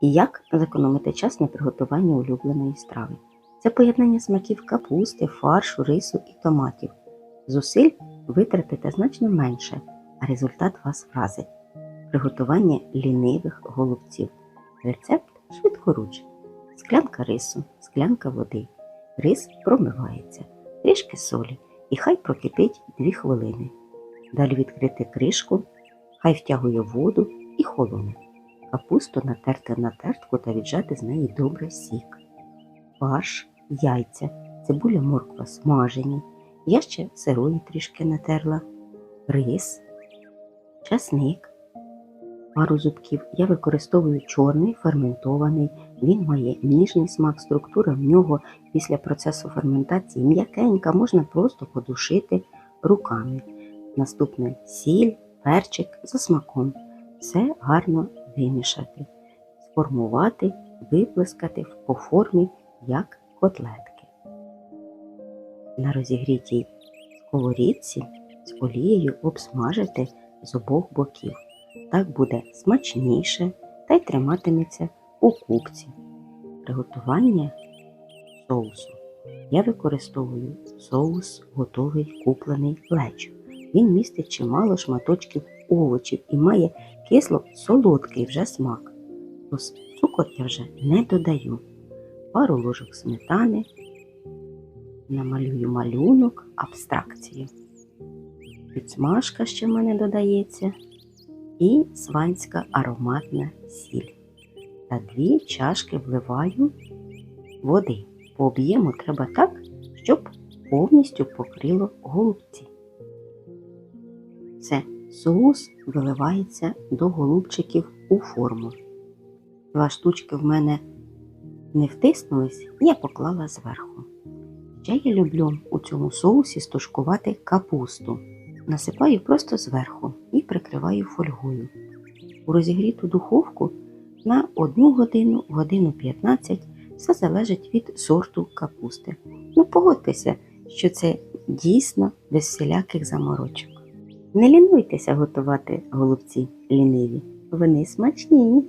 І як зекономити час на приготування улюбленої страви? Це поєднання смаків капусти, фаршу, рису і томатів. Зусиль витратите значно менше, а результат вас вразить. Приготування лінивих голубців. Рецепт швидкоруч. Склянка рису, склянка води. Рис промивається, трішки солі і хай прокипить 2 хвилини. Далі відкрити кришку, хай втягує воду і холоне. Капусту натерти на тертку та віджати з неї добре сік. Фарш, яйця, цибуля морква смажені. Я ще сирої трішки натерла, рис, часник, пару зубків. Я використовую чорний ферментований. Він має ніжний смак, структура в нього після процесу ферментації м'якенька, можна просто подушити руками. Наступне сіль, перчик за смаком. Все гарно вимішати, сформувати, виплескати по формі як котлетки. На розігрітій сковорідці з олією обсмажити з обох боків. Так буде смачніше та й триматиметься у купці. Приготування соусу. Я використовую соус готовий куплений лечо. Він містить чимало шматочків овочів і має кисло-солодкий вже смак. Тож цукор я вже не додаю. Пару ложок сметани, намалюю малюнок, абстракцію. Підсмажка ще в мене додається і сванська ароматна сіль. Та дві чашки вливаю води. По об'єму треба так, щоб повністю покрило голубці. Все, соус виливається до голубчиків у форму. Два штучки в мене не втиснулись, я поклала зверху. Ще я люблю у цьому соусі стушкувати капусту. Насипаю просто зверху і прикриваю фольгою. У розігріту духовку на 1 годину, годину 15 все залежить від сорту капусти. Ну, погодьтеся, що це дійсно без всіляких заморочок. Не лінуйтеся готувати голубці ліниві, вони смачні.